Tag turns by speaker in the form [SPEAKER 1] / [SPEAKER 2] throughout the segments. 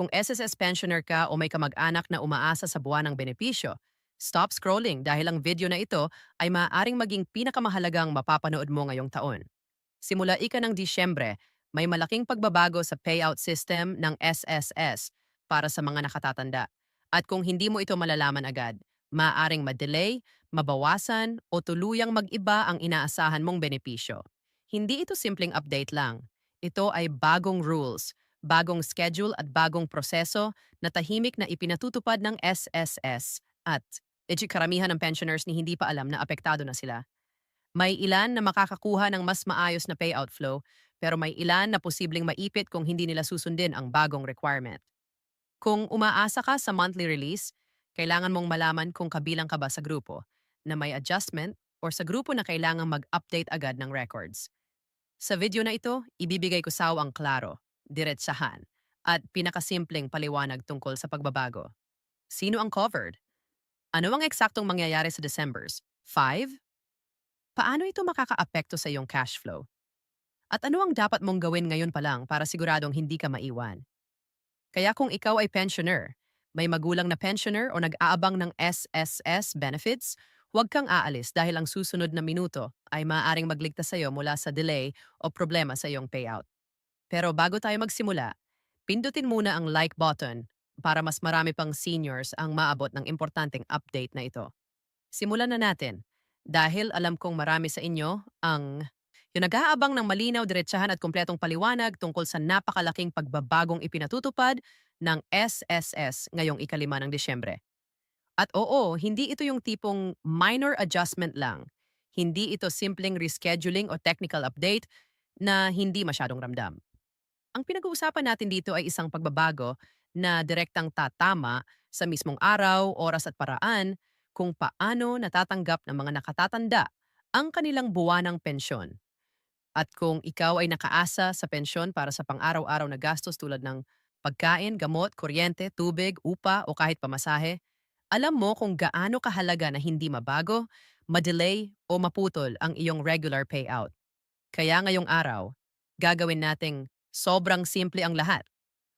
[SPEAKER 1] Kung SSS pensioner ka o may kamag-anak na umaasa sa buwan ng benepisyo, stop scrolling dahil ang video na ito ay maaaring maging pinakamahalagang mapapanood mo ngayong taon. Simula ika ng Disyembre, may malaking pagbabago sa payout system ng SSS para sa mga nakatatanda. At kung hindi mo ito malalaman agad, maaaring madelay, mabawasan o tuluyang mag-iba ang inaasahan mong benepisyo. Hindi ito simpleng update lang. Ito ay bagong rules, bagong schedule at bagong proseso na tahimik na ipinatutupad ng SSS at legit karamihan ng pensioners ni hindi pa alam na apektado na sila. May ilan na makakakuha ng mas maayos na payout flow pero may ilan na posibleng maipit kung hindi nila susundin ang bagong requirement. Kung umaasa ka sa monthly release, kailangan mong malaman kung kabilang ka ba sa grupo na may adjustment or sa grupo na kailangang mag-update agad ng records. Sa video na ito, ibibigay ko sa ang klaro, diretsahan, at pinakasimpleng paliwanag tungkol sa pagbabago. Sino ang covered? Ano ang eksaktong mangyayari sa Decembers? 5? Paano ito makakaapekto sa iyong cash flow? At ano ang dapat mong gawin ngayon pa lang para siguradong hindi ka maiwan? Kaya kung ikaw ay pensioner, may magulang na pensioner o nag-aabang ng SSS benefits, Huwag kang aalis dahil ang susunod na minuto ay maaaring magligtas sa iyo mula sa delay o problema sa iyong payout. Pero bago tayo magsimula, pindutin muna ang like button para mas marami pang seniors ang maabot ng importanteng update na ito. Simulan na natin dahil alam kong marami sa inyo ang yung nag-aabang ng malinaw, diretsahan at kumpletong paliwanag tungkol sa napakalaking pagbabagong ipinatutupad ng SSS ngayong ikalima ng Disyembre. At oo, hindi ito yung tipong minor adjustment lang. Hindi ito simpleng rescheduling o technical update na hindi masyadong ramdam. Ang pinag-uusapan natin dito ay isang pagbabago na direktang tatama sa mismong araw, oras at paraan kung paano natatanggap ng mga nakatatanda ang kanilang buwanang pensyon. At kung ikaw ay nakaasa sa pensyon para sa pang-araw-araw na gastos tulad ng pagkain, gamot, kuryente, tubig, upa o kahit pamasahe, alam mo kung gaano kahalaga na hindi mabago, madelay o maputol ang iyong regular payout. Kaya ngayong araw, gagawin nating sobrang simple ang lahat.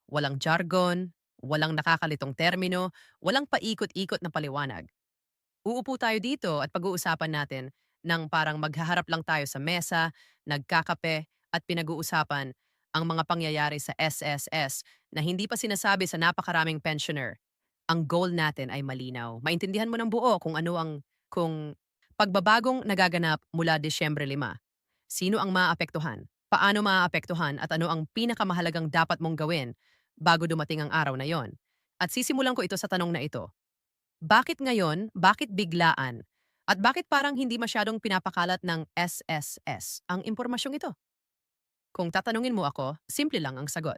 [SPEAKER 1] Walang jargon, walang nakakalitong termino, walang paikot-ikot na paliwanag. Uupo tayo dito at pag-uusapan natin nang parang maghaharap lang tayo sa mesa, nagkakape at pinag-uusapan ang mga pangyayari sa SSS na hindi pa sinasabi sa napakaraming pensioner ang goal natin ay malinaw. Maintindihan mo ng buo kung ano ang kung pagbabagong nagaganap mula Disyembre 5. Sino ang maapektuhan? Paano maapektuhan at ano ang pinakamahalagang dapat mong gawin bago dumating ang araw na yon? At sisimulan ko ito sa tanong na ito. Bakit ngayon? Bakit biglaan? At bakit parang hindi masyadong pinapakalat ng SSS ang impormasyong ito? Kung tatanungin mo ako, simple lang ang sagot.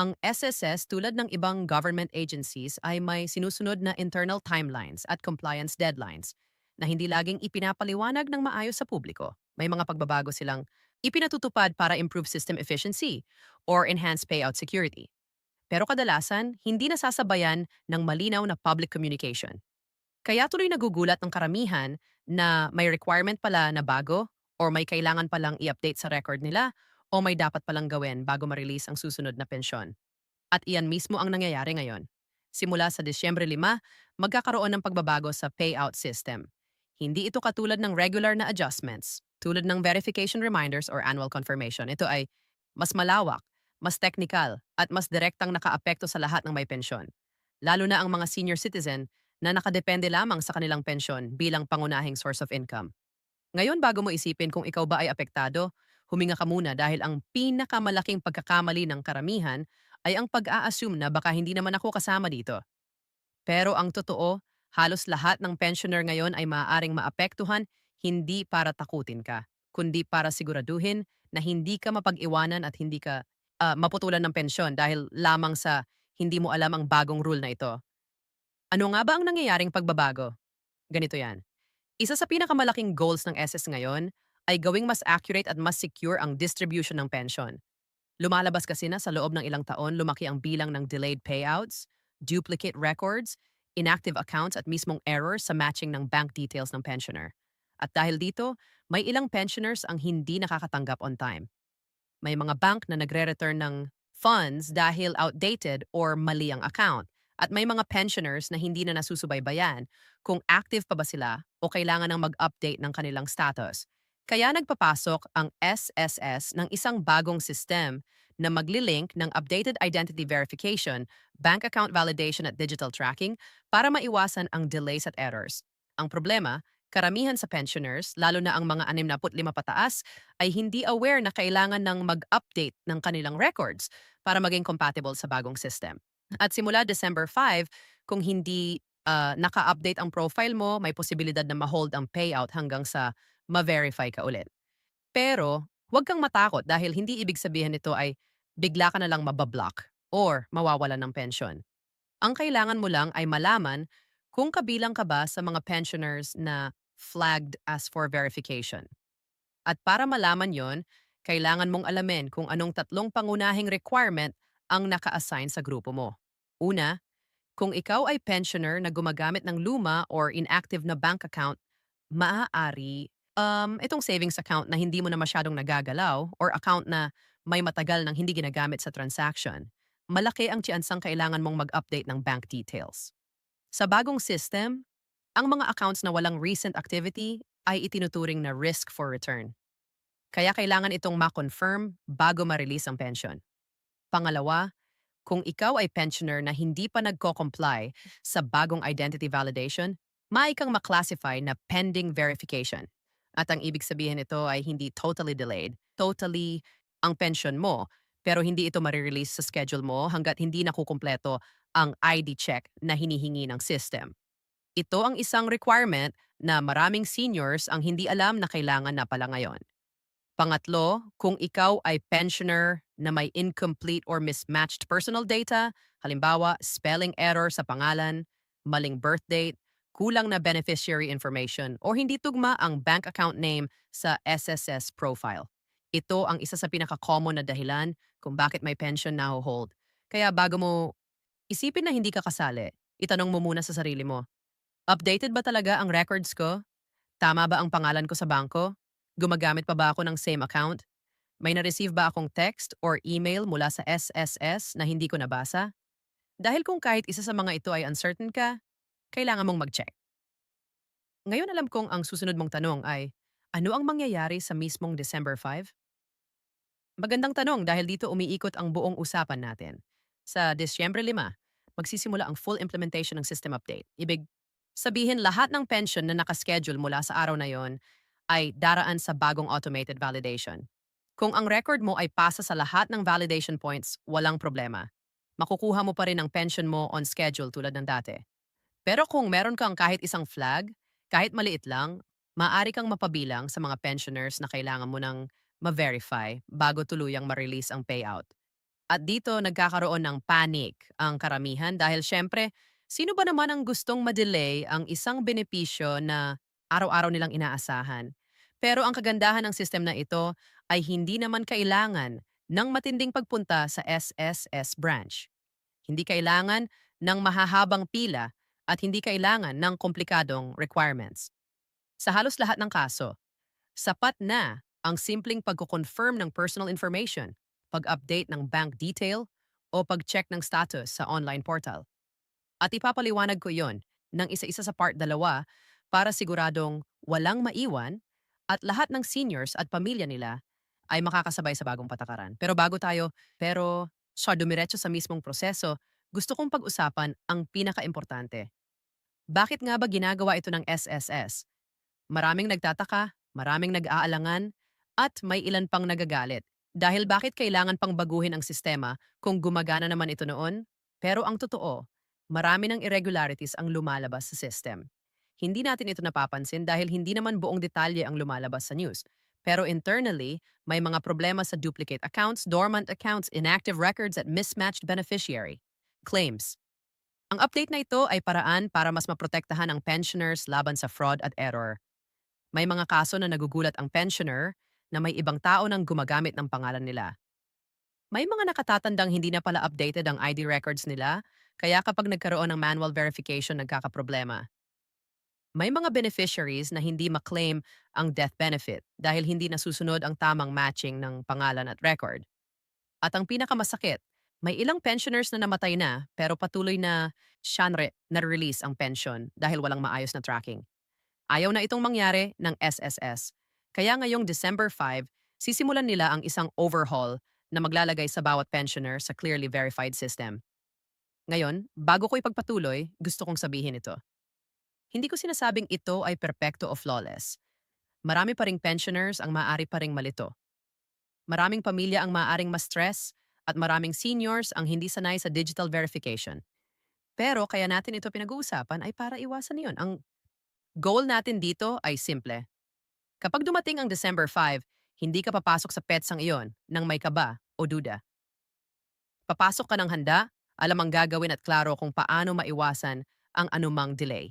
[SPEAKER 1] Ang SSS tulad ng ibang government agencies ay may sinusunod na internal timelines at compliance deadlines na hindi laging ipinapaliwanag ng maayos sa publiko. May mga pagbabago silang ipinatutupad para improve system efficiency or enhance payout security. Pero kadalasan, hindi nasasabayan ng malinaw na public communication. Kaya tuloy nagugulat ng karamihan na may requirement pala na bago or may kailangan palang i-update sa record nila o may dapat palang gawin bago ma-release ang susunod na pensyon. At iyan mismo ang nangyayari ngayon. Simula sa Disyembre 5, magkakaroon ng pagbabago sa payout system. Hindi ito katulad ng regular na adjustments, tulad ng verification reminders or annual confirmation. Ito ay mas malawak, mas technical, at mas direktang nakaapekto sa lahat ng may pensyon. Lalo na ang mga senior citizen na nakadepende lamang sa kanilang pensyon bilang pangunahing source of income. Ngayon bago mo isipin kung ikaw ba ay apektado, Huminga ka muna dahil ang pinakamalaking pagkakamali ng karamihan ay ang pag-a-assume na baka hindi naman ako kasama dito. Pero ang totoo, halos lahat ng pensioner ngayon ay maaaring maapektuhan hindi para takutin ka, kundi para siguraduhin na hindi ka mapag-iwanan at hindi ka uh, maputulan ng pensyon dahil lamang sa hindi mo alam ang bagong rule na ito. Ano nga ba ang nangyayaring pagbabago? Ganito yan. Isa sa pinakamalaking goals ng SS ngayon ay gawing mas accurate at mas secure ang distribution ng pension. Lumalabas kasi na sa loob ng ilang taon lumaki ang bilang ng delayed payouts, duplicate records, inactive accounts at mismong errors sa matching ng bank details ng pensioner. At dahil dito, may ilang pensioners ang hindi nakakatanggap on time. May mga bank na nagre-return ng funds dahil outdated or mali ang account. At may mga pensioners na hindi na nasusubaybayan kung active pa ba sila o kailangan ng mag-update ng kanilang status. Kaya nagpapasok ang SSS ng isang bagong system na magli-link ng updated identity verification, bank account validation at digital tracking para maiwasan ang delays at errors. Ang problema, karamihan sa pensioners, lalo na ang mga 65 pataas, ay hindi aware na kailangan ng mag-update ng kanilang records para maging compatible sa bagong system. At simula December 5, kung hindi ah, naka-update ang profile mo, may posibilidad na ma-hold ang payout hanggang sa ma-verify ka ulit. Pero, huwag kang matakot dahil hindi ibig sabihin nito ay bigla ka na lang mabablock or mawawalan ng pension. Ang kailangan mo lang ay malaman kung kabilang ka ba sa mga pensioners na flagged as for verification. At para malaman yon, kailangan mong alamin kung anong tatlong pangunahing requirement ang naka-assign sa grupo mo. Una, kung ikaw ay pensioner na gumagamit ng luma or inactive na bank account, maaari um, itong savings account na hindi mo na masyadong nagagalaw or account na may matagal nang hindi ginagamit sa transaction, malaki ang tsiyansang kailangan mong mag-update ng bank details. Sa bagong system, ang mga accounts na walang recent activity ay itinuturing na risk for return. Kaya kailangan itong ma-confirm bago ma-release ang pension. Pangalawa, kung ikaw ay pensioner na hindi pa nagko-comply sa bagong identity validation, maaari kang maklasify na pending verification. At ang ibig sabihin nito ay hindi totally delayed, totally ang pension mo, pero hindi ito marirelease sa schedule mo hanggat hindi nakukumpleto ang ID check na hinihingi ng system. Ito ang isang requirement na maraming seniors ang hindi alam na kailangan na pala ngayon. Pangatlo, kung ikaw ay pensioner na may incomplete or mismatched personal data, halimbawa spelling error sa pangalan, maling birth date, kulang na beneficiary information, o hindi tugma ang bank account name sa SSS profile. Ito ang isa sa pinaka-common na dahilan kung bakit may pension na hold. Kaya bago mo isipin na hindi ka kasali, itanong mo muna sa sarili mo, updated ba talaga ang records ko? Tama ba ang pangalan ko sa bangko? Gumagamit pa ba ako ng same account? May na-receive ba akong text or email mula sa SSS na hindi ko nabasa? Dahil kung kahit isa sa mga ito ay uncertain ka, kailangan mong mag-check. Ngayon alam kong ang susunod mong tanong ay, ano ang mangyayari sa mismong December 5? Magandang tanong dahil dito umiikot ang buong usapan natin. Sa Disyembre 5, magsisimula ang full implementation ng system update. Ibig sabihin lahat ng pension na nakaschedule mula sa araw na yon ay daraan sa bagong automated validation. Kung ang record mo ay pasa sa lahat ng validation points, walang problema. Makukuha mo pa rin ang pension mo on schedule tulad ng dati. Pero kung meron kang kahit isang flag, kahit maliit lang, maaari kang mapabilang sa mga pensioners na kailangan mo ng ma-verify bago tuluyang ma-release ang payout. At dito nagkakaroon ng panic ang karamihan dahil syempre, sino ba naman ang gustong ma-delay ang isang benepisyo na araw-araw nilang inaasahan? Pero ang kagandahan ng system na ito ay hindi naman kailangan ng matinding pagpunta sa SSS branch. Hindi kailangan ng mahahabang pila at hindi kailangan ng komplikadong requirements. Sa halos lahat ng kaso, sapat na ang simpleng pagko-confirm ng personal information, pag-update ng bank detail, o pag-check ng status sa online portal. At ipapaliwanag ko yon ng isa-isa sa part dalawa para siguradong walang maiwan at lahat ng seniors at pamilya nila ay makakasabay sa bagong patakaran. Pero bago tayo, pero sa dumiretso sa mismong proseso, gusto kong pag-usapan ang pinaka-importante. Bakit nga ba ginagawa ito ng SSS? Maraming nagtataka, maraming nag-aalangan, at may ilan pang nagagalit. Dahil bakit kailangan pang baguhin ang sistema kung gumagana naman ito noon? Pero ang totoo, marami ng irregularities ang lumalabas sa system. Hindi natin ito napapansin dahil hindi naman buong detalye ang lumalabas sa news. Pero internally, may mga problema sa duplicate accounts, dormant accounts, inactive records at mismatched beneficiary. Claims. Ang update na ito ay paraan para mas maprotektahan ang pensioners laban sa fraud at error. May mga kaso na nagugulat ang pensioner na may ibang tao nang gumagamit ng pangalan nila. May mga nakatatandang hindi na pala updated ang ID records nila, kaya kapag nagkaroon ng manual verification nagkakaproblema. May mga beneficiaries na hindi maklaim ang death benefit dahil hindi nasusunod ang tamang matching ng pangalan at record. At ang pinakamasakit, May ilang pensioners na namatay na pero patuloy na shanre na-release ang pension dahil walang maayos na tracking. Ayaw na itong mangyari ng SSS. Kaya ngayong December 5, sisimulan nila ang isang overhaul na maglalagay sa bawat pensioner sa clearly verified system. Ngayon, bago ko ipagpatuloy, gusto kong sabihin ito. Hindi ko sinasabing ito ay perpekto o flawless. Marami pa ring pensioners ang maaari pa ring malito. Maraming pamilya ang maaaring ma-stress at maraming seniors ang hindi sanay sa digital verification. Pero kaya natin ito pinag-uusapan ay para iwasan iyon. Ang goal natin dito ay simple. Kapag dumating ang December 5, hindi ka papasok sa petsang iyon nang may kaba o duda. Papasok ka ng handa, alam ang gagawin at klaro kung paano maiwasan ang anumang delay.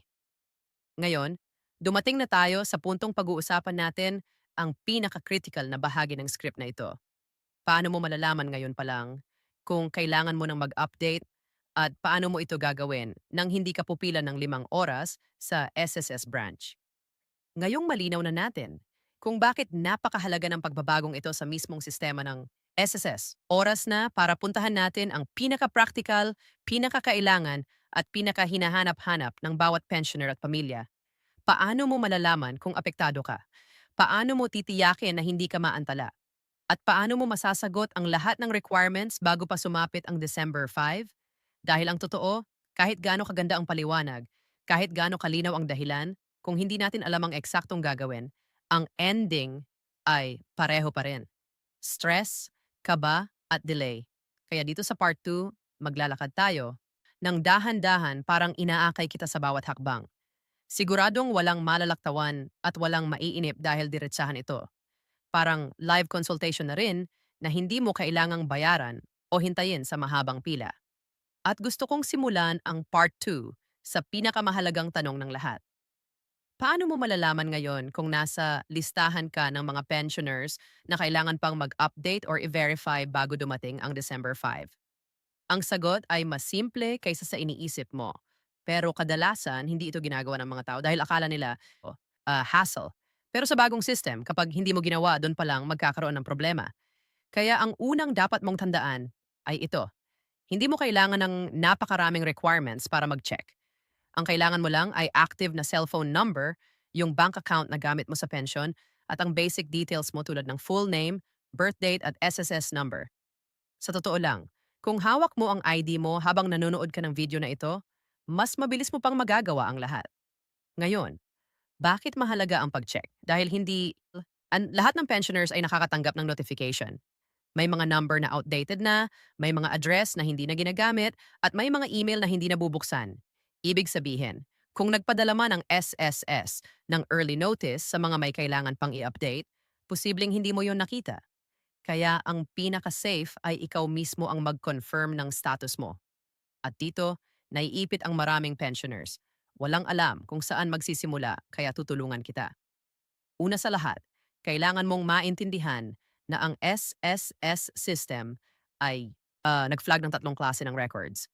[SPEAKER 1] Ngayon, dumating na tayo sa puntong pag-uusapan natin ang pinaka-critical na bahagi ng script na ito. Paano mo malalaman ngayon pa lang kung kailangan mo nang mag-update at paano mo ito gagawin nang hindi ka pupila ng limang oras sa SSS branch. Ngayong malinaw na natin kung bakit napakahalaga ng pagbabagong ito sa mismong sistema ng SSS. Oras na para puntahan natin ang pinaka-practical, pinaka-kailangan at pinaka-hinahanap-hanap ng bawat pensioner at pamilya. Paano mo malalaman kung apektado ka? Paano mo titiyakin na hindi ka maantala? At paano mo masasagot ang lahat ng requirements bago pa sumapit ang December 5? Dahil ang totoo, kahit gaano kaganda ang paliwanag, kahit gaano kalinaw ang dahilan, kung hindi natin alam ang eksaktong gagawin, ang ending ay pareho pa rin. Stress, kaba, at delay. Kaya dito sa part 2, maglalakad tayo ng dahan-dahan parang inaakay kita sa bawat hakbang. Siguradong walang malalaktawan at walang maiinip dahil diretsahan ito. Parang live consultation na rin na hindi mo kailangang bayaran o hintayin sa mahabang pila. At gusto kong simulan ang part 2 sa pinakamahalagang tanong ng lahat. Paano mo malalaman ngayon kung nasa listahan ka ng mga pensioners na kailangan pang mag-update or i-verify bago dumating ang December 5? Ang sagot ay mas simple kaysa sa iniisip mo. Pero kadalasan, hindi ito ginagawa ng mga tao dahil akala nila, oh, ah, hassle. Pero sa bagong system, kapag hindi mo ginawa, doon pa lang magkakaroon ng problema. Kaya ang unang dapat mong tandaan ay ito. Hindi mo kailangan ng napakaraming requirements para mag-check. Ang kailangan mo lang ay active na cellphone number, yung bank account na gamit mo sa pension, at ang basic details mo tulad ng full name, birth date at SSS number. Sa totoo lang, kung hawak mo ang ID mo habang nanonood ka ng video na ito, mas mabilis mo pang magagawa ang lahat. Ngayon, bakit mahalaga ang pag-check? Dahil hindi... An, lahat ng pensioners ay nakakatanggap ng notification. May mga number na outdated na, may mga address na hindi na ginagamit, at may mga email na hindi nabubuksan. Ibig sabihin, kung nagpadala man ng SSS ng early notice sa mga may kailangan pang i-update, posibleng hindi mo yon nakita. Kaya ang pinaka-safe ay ikaw mismo ang mag-confirm ng status mo. At dito, naiipit ang maraming pensioners. Walang alam kung saan magsisimula kaya tutulungan kita. Una sa lahat, kailangan mong maintindihan na ang SSS system ay uh, nag-flag ng tatlong klase ng records.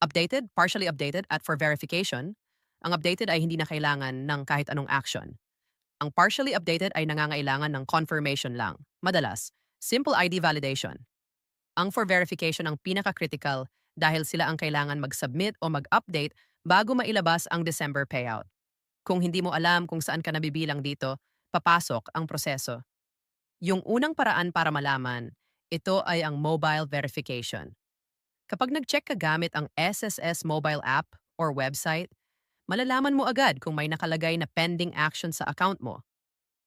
[SPEAKER 1] Updated, partially updated, at for verification, ang updated ay hindi na kailangan ng kahit anong action. Ang partially updated ay nangangailangan ng confirmation lang. Madalas, simple ID validation. Ang for verification ang pinaka-critical dahil sila ang kailangan mag-submit o mag-update bago mailabas ang December payout. Kung hindi mo alam kung saan ka nabibilang dito, papasok ang proseso. Yung unang paraan para malaman, ito ay ang mobile verification. Kapag nag-check ka gamit ang SSS mobile app or website, malalaman mo agad kung may nakalagay na pending action sa account mo.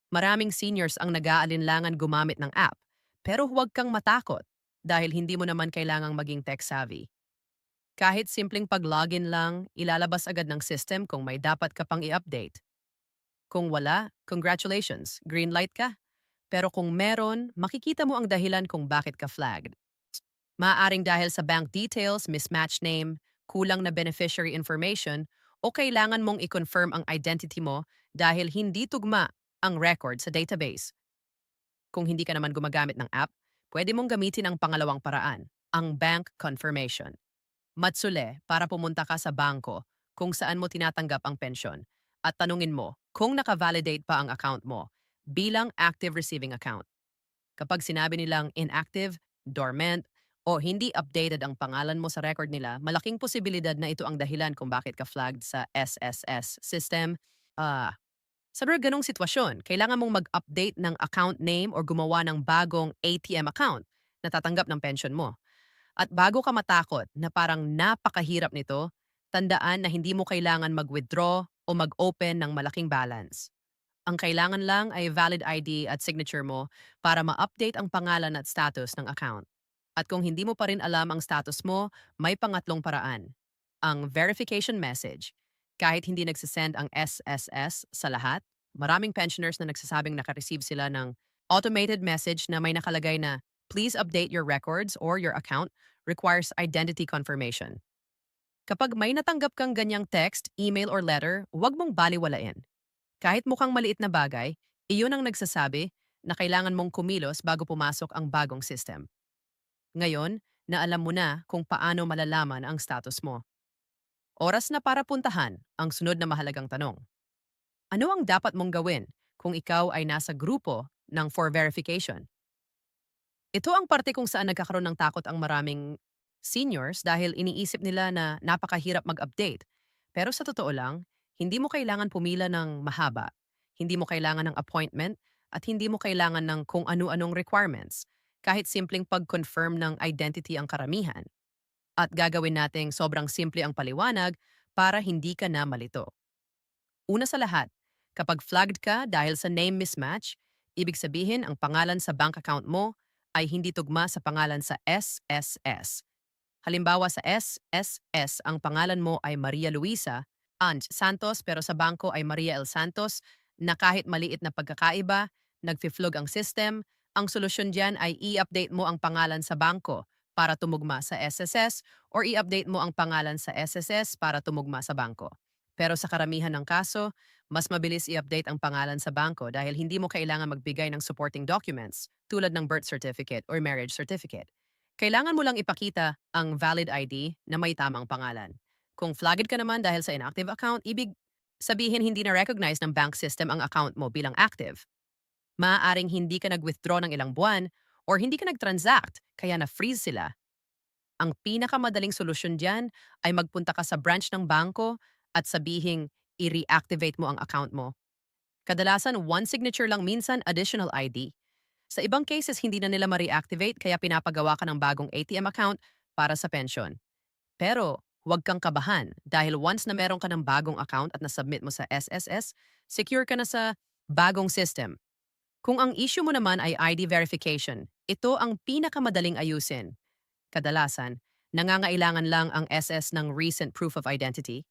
[SPEAKER 1] Maraming seniors ang nag-aalinlangan gumamit ng app, pero huwag kang matakot dahil hindi mo naman kailangang maging tech-savvy. Kahit simpleng pag-login lang, ilalabas agad ng system kung may dapat ka pang i-update. Kung wala, congratulations, green light ka. Pero kung meron, makikita mo ang dahilan kung bakit ka flagged. Maaaring dahil sa bank details, mismatch name, kulang na beneficiary information, o kailangan mong i-confirm ang identity mo dahil hindi tugma ang record sa database. Kung hindi ka naman gumagamit ng app, pwede mong gamitin ang pangalawang paraan, ang bank confirmation. Matsule para pumunta ka sa bangko kung saan mo tinatanggap ang pensyon at tanungin mo kung naka-validate pa ang account mo bilang active receiving account. Kapag sinabi nilang inactive, dormant, o hindi updated ang pangalan mo sa record nila, malaking posibilidad na ito ang dahilan kung bakit ka flagged sa SSS system. Ah, sa mga ganong sitwasyon, kailangan mong mag-update ng account name or gumawa ng bagong ATM account na tatanggap ng pension mo. At bago ka matakot na parang napakahirap nito, tandaan na hindi mo kailangan mag-withdraw o mag-open ng malaking balance. Ang kailangan lang ay valid ID at signature mo para ma-update ang pangalan at status ng account. At kung hindi mo pa rin alam ang status mo, may pangatlong paraan. Ang verification message. Kahit hindi nagsisend ang SSS sa lahat, maraming pensioners na nagsasabing nakareceive sila ng automated message na may nakalagay na please update your records or your account requires identity confirmation. Kapag may natanggap kang ganyang text, email or letter, huwag mong baliwalain. Kahit mukhang maliit na bagay, iyon ang nagsasabi na kailangan mong kumilos bago pumasok ang bagong system. Ngayon, na alam mo na kung paano malalaman ang status mo. Oras na para puntahan ang sunod na mahalagang tanong. Ano ang dapat mong gawin kung ikaw ay nasa grupo ng for verification? Ito ang parte kung saan nagkakaroon ng takot ang maraming seniors dahil iniisip nila na napakahirap mag-update. Pero sa totoo lang, hindi mo kailangan pumila ng mahaba, hindi mo kailangan ng appointment, at hindi mo kailangan ng kung ano-anong requirements kahit simpleng pag-confirm ng identity ang karamihan. At gagawin nating sobrang simple ang paliwanag para hindi ka na malito. Una sa lahat, kapag flagged ka dahil sa name mismatch, ibig sabihin ang pangalan sa bank account mo ay hindi tugma sa pangalan sa SSS. Halimbawa sa SSS, ang pangalan mo ay Maria Luisa and Santos pero sa bangko ay Maria El Santos na kahit maliit na pagkakaiba, nagfi-flog ang system, ang solusyon diyan ay i-update mo ang pangalan sa bangko para tumugma sa SSS or i-update mo ang pangalan sa SSS para tumugma sa bangko. Pero sa karamihan ng kaso, mas mabilis i-update ang pangalan sa bangko dahil hindi mo kailangan magbigay ng supporting documents tulad ng birth certificate or marriage certificate. Kailangan mo lang ipakita ang valid ID na may tamang pangalan. Kung flagged ka naman dahil sa inactive account, ibig sabihin hindi na recognize ng bank system ang account mo bilang active maaaring hindi ka nag-withdraw ng ilang buwan or hindi ka nag-transact kaya na-freeze sila. Ang pinakamadaling solusyon diyan ay magpunta ka sa branch ng bangko at sabihing i-reactivate mo ang account mo. Kadalasan, one signature lang minsan additional ID. Sa ibang cases, hindi na nila ma-reactivate kaya pinapagawa ka ng bagong ATM account para sa pension. Pero huwag kang kabahan dahil once na meron ka ng bagong account at nasubmit mo sa SSS, secure ka na sa bagong system kung ang issue mo naman ay ID verification, ito ang pinakamadaling ayusin. Kadalasan, nangangailangan lang ang SS ng recent proof of identity.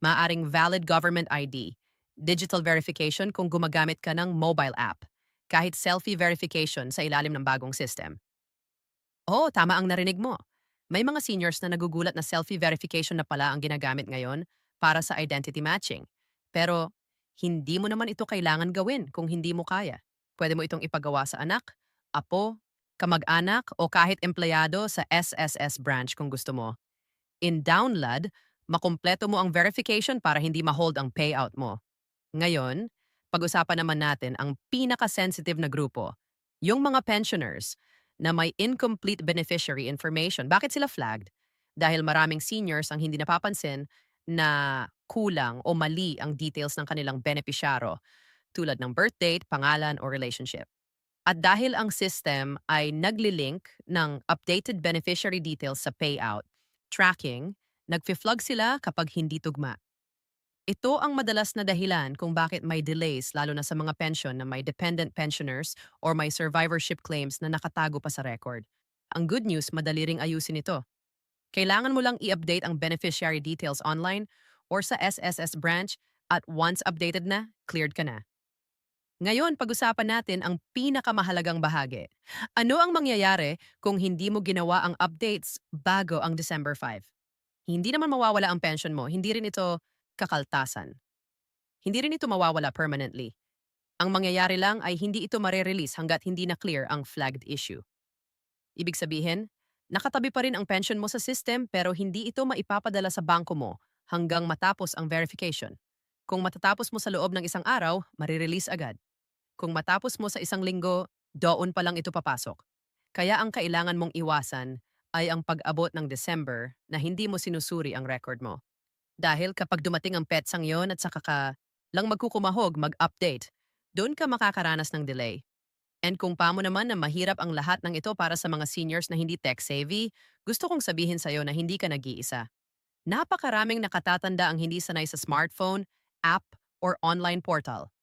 [SPEAKER 1] Maaring valid government ID, digital verification kung gumagamit ka ng mobile app, kahit selfie verification sa ilalim ng bagong system. Oo, tama ang narinig mo. May mga seniors na nagugulat na selfie verification na pala ang ginagamit ngayon para sa identity matching. Pero hindi mo naman ito kailangan gawin kung hindi mo kaya. Pwede mo itong ipagawa sa anak, apo, kamag-anak o kahit empleyado sa SSS branch kung gusto mo. In Download, makumpleto mo ang verification para hindi ma-hold ang payout mo. Ngayon, pag-usapan naman natin ang pinaka-sensitive na grupo, yung mga pensioners na may incomplete beneficiary information. Bakit sila flagged? Dahil maraming seniors ang hindi napapansin na kulang o mali ang details ng kanilang benepisyaro tulad ng birth date, pangalan o relationship. At dahil ang system ay nagli-link ng updated beneficiary details sa payout, tracking, nagfi-flug sila kapag hindi tugma. Ito ang madalas na dahilan kung bakit may delays lalo na sa mga pension na may dependent pensioners or may survivorship claims na nakatago pa sa record. Ang good news, madali ring ayusin ito. Kailangan mo lang i-update ang beneficiary details online or sa SSS branch at once updated na, cleared ka na. Ngayon, pag-usapan natin ang pinakamahalagang bahagi. Ano ang mangyayari kung hindi mo ginawa ang updates bago ang December 5? Hindi naman mawawala ang pension mo, hindi rin ito kakaltasan. Hindi rin ito mawawala permanently. Ang mangyayari lang ay hindi ito mare-release hanggat hindi na clear ang flagged issue. Ibig sabihin, nakatabi pa rin ang pension mo sa system pero hindi ito maipapadala sa bangko mo hanggang matapos ang verification. Kung matatapos mo sa loob ng isang araw, marirelease agad. Kung matapos mo sa isang linggo, doon pa lang ito papasok. Kaya ang kailangan mong iwasan ay ang pag-abot ng December na hindi mo sinusuri ang record mo. Dahil kapag dumating ang petsang yon at saka ka lang magkukumahog, mag-update, doon ka makakaranas ng delay. And kung pamo naman na mahirap ang lahat ng ito para sa mga seniors na hindi tech-savvy, gusto kong sabihin sa'yo na hindi ka nag-iisa. Napakaraming nakatatanda ang hindi sanay sa smartphone, app, or online portal.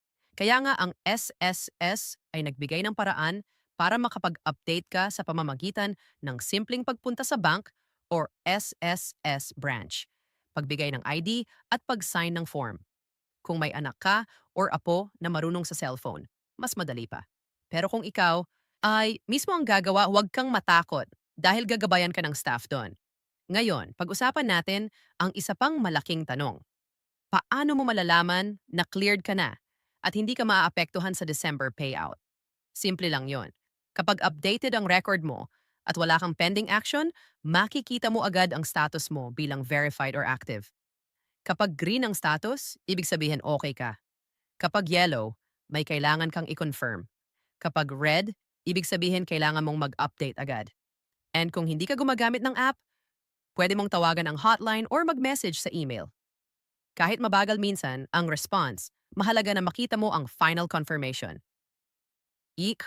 [SPEAKER 1] Kaya nga ang SSS ay nagbigay ng paraan para makapag-update ka sa pamamagitan ng simpleng pagpunta sa bank or SSS branch, pagbigay ng ID at pag-sign ng form. Kung may anak ka or apo na marunong sa cellphone, mas madali pa. Pero kung ikaw ay mismo ang gagawa, huwag kang matakot dahil gagabayan ka ng staff doon. Ngayon, pag-usapan natin ang isa pang malaking tanong. Paano mo malalaman na cleared ka na at hindi ka maaapektuhan sa December payout? Simple lang yon. Kapag updated ang record mo at wala kang pending action, makikita mo agad ang status mo bilang verified or active. Kapag green ang status, ibig sabihin okay ka. Kapag yellow, may kailangan kang i-confirm. Kapag red, ibig sabihin kailangan mong mag-update agad. And kung hindi ka gumagamit ng app, pwede mong tawagan ang hotline or mag-message sa email. Kahit mabagal minsan ang response, mahalaga na makita mo ang final confirmation. Ik,